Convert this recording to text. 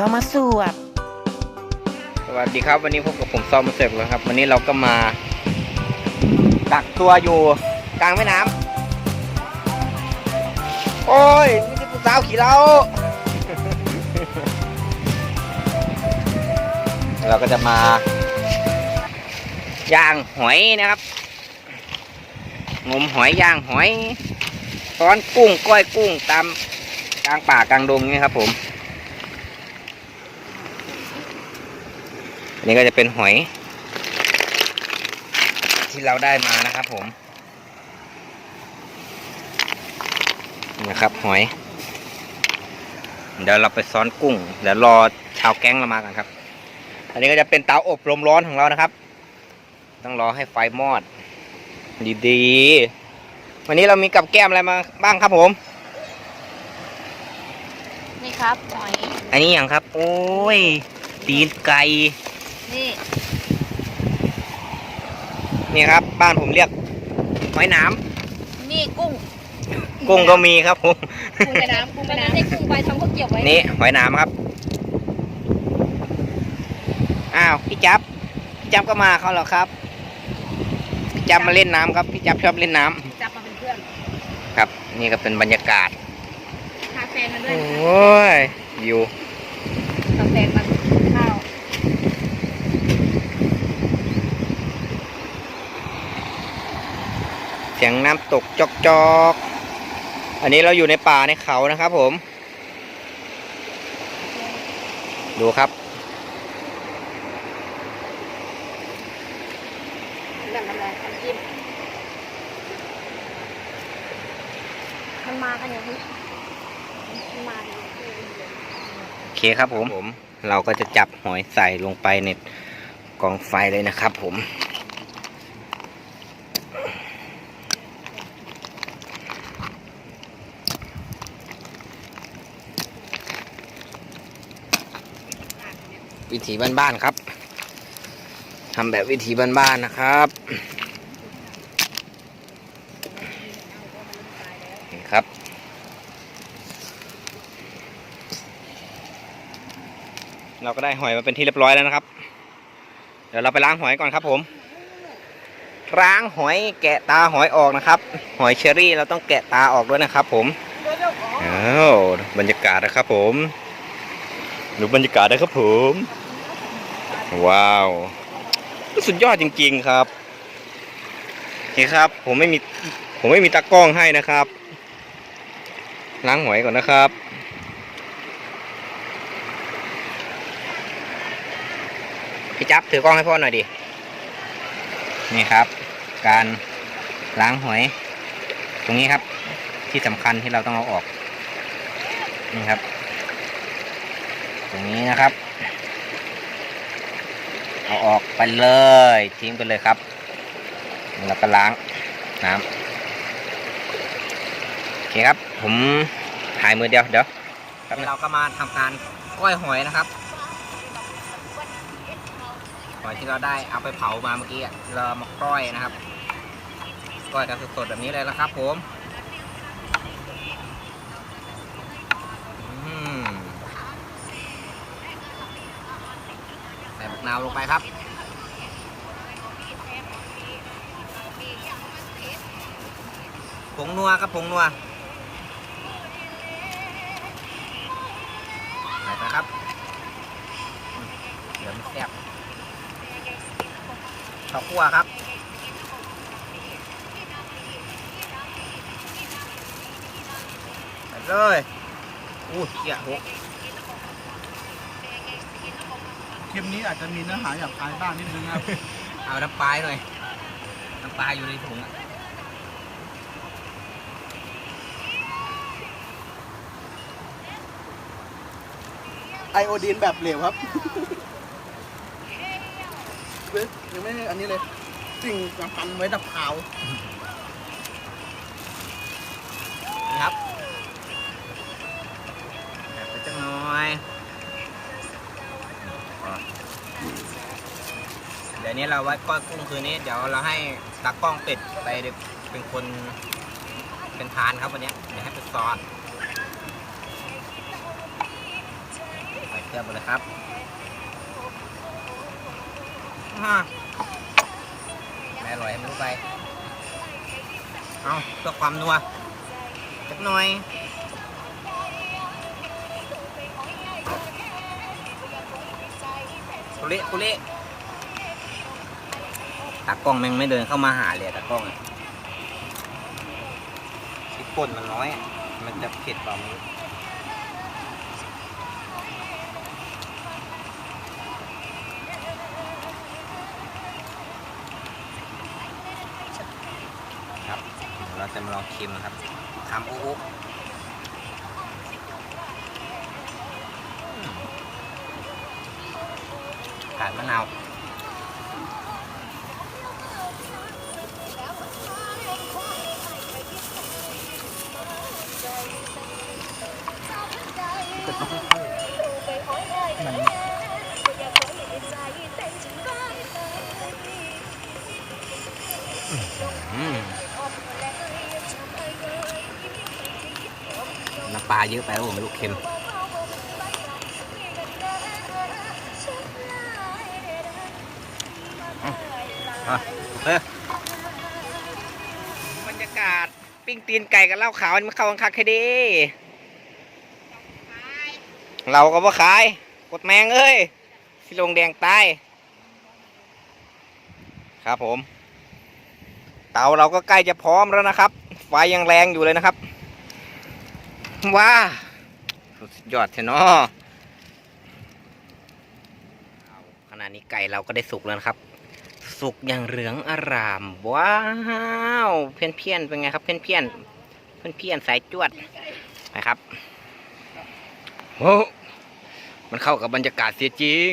ซอมมาสวบสวัสดีครับวันนี้พบกับผมซอมมาเสร็จแล้วครับ วันนี้เราก็มากักตัวอยู่กลางแม่น้ำโอ้ยนี่คือผู้สาวขี่เรา เราก็จะมาย่างหอยนะครับงมหอยย่างหอยช้อนกุ้งก้อยกุ้งตามกลางป่ากลางดงนี่ครับผม นนี้ก็จะเป็นหอย ที่เราได้มานะครับผมนี่นะครับหอย เดี๋ยวเราไปซ้อนกุ้ง เดี๋ยวรอชาวแก๊งเรามากันครับ อันนี้ก็จะเป็นเตาอบลมร้อนของเรานะครับ ต้องรอให้ไฟมอด ดีๆ วันนี้เรามีกับแก้มอะไรมาบ้างครับผม นี่ครับหอย อันนี้อย่างครับ โอ้ย ตีนไก่ นี่นี่ครับ บ้านผมเรียกหอยหนามนี่กุ้งกุ้งก็มีครับผมกุ้งแม่น้ำกุ้งแม่น้ำได้กุ้งไปทำข้าวเกรี๊ยวไว้นี่หอยหนามครับอ้าวพี่จับพี่จับก็มาเขาเหรอครับพี่จับมาเล่นน้ำครับพี่จับชอบเล่นน้ำจับมาเป็นเพื่อนครับนี่ก็เป็นบรรยากาศพาแฟนมาด้วโอยนะ้ยวิวพาแฟนมาข้าว เสียงน้ำตกจอกจอกๆอันนี้เราอยู่ในป่าในเขานะครับผม ดูครับแบบนั้นเลยน้ำจิ้มมันมากันอย่างนี้มันมากันอย่างนี้โอเคครับผมผมเราก็จะจับหอยใส่ลงไปในกองไฟเลยนะครับผม วิถีบ้านๆครับทำแบบวิถีบ้านๆนะครับนี่ครับ เราก็ได้หอยมาเป็นที่เรียบร้อยแล้วนะครับ เดี๋ยวเราไปล้างหอยก่อนครับผมล้างหอยแกะตาหอยออกนะครับ หอยเชอรี่เราต้องแกะตาออกด้วยนะครับ ผมอ้าวบรรยากาศนะครับผมดูบรรยากาศนะครับผม ว้าว สุดยอดจริงๆครับนี่ครับ ผมไม่มีผมไม่มีตากล้องให้นะครับ ล้างหอยก่อนนะครับ พี่จับถือกล้องให้พ่อหน่อยดิ นี่ครับ การล้างหอย ตรงนี้ครับ ที่สำคัญที่เราต้องเอาออก นี่ครับ ตรงนี้นะครับ เอาออกไปเลยทิ้งไปเลยครับ แล้วก็ล้างน้ำโอเคครับ ผมถ่ายมือเดียวเดี๋ยวเราก็มาทำการก้อยหอยนะครับหอยที่เราได้เอาไปเผามาเมื่อกี้เรามาก้อยนะครับก้อยกันสดๆแบบนี้เลยนะครับผม ใส่บักนาวลงไปครับผงนัวครับผงนัวใส่ไปครับเดี๋ยวมันแซ่บข้าวคั่วครับไปเลยอู้เกี่ยหก ลิปนี้อาจจะมีเนื้อหาหยาบคายบ้างนิดนึงครับ เอาน้ำปลายหน่อย น้ำปลายอยู่ในถุงอะไอโอดีนแบบเหลวครับเว้ยยังไม่อันนี้เลยสิ่งสำคัญไว้ตะเผานี่ นี้เราไว้ก้อยกุ้งคืนนี้ เดี๋ยวเราให้ตากล้องเป็ดไปเป็นคนเป็นทานครับวันนี้เดี๋ยวให้ไปซอนใส่เทียบไปเลยครับอ่าไม่อร่อยให้มันรู้ไป เอาเพื่อความนัวจักหน่อยคุเละคุเละ ตากล้องแม่งไม่เดินเข้ามาหาเลยอะตากล้องอะที่ป่นมันน้อยอะมันจะเผ็ดเปล่าไม่รู้ครับเดี๋ยวเราจะมาลองชิมนะครับทำอุ๊บอืมขาดมะนาว อืมน้ำปลาเยอะไปแล้วผมไม่รู้เค็มอะอะเออบรรยากาศ ปิ้งตีนไก่กับเหล้าขาวมันเข้ากันคักแค่ดี เราก็บ่ขาย กดแมงเอ้ยที่ลงแดงใต้ครับผม เตาเราก็ใกล้จะพร้อมแล้วนะครับ ไฟยังแรงอยู่เลยนะครับ ว้าสุดยอดเทนอขณะนี้ไก่เราก็ได้สุกแล้วนะครับ สุกอย่างเหลืองอร่าม ว้าวเพี้ยนเพี้ยนเป็นไงครับเพี้ยนเพี้ยนเพี้ยนเพี้ยนสายจวดนะครับโอ้ มันเข้ากับบรรยากาศเสียจริง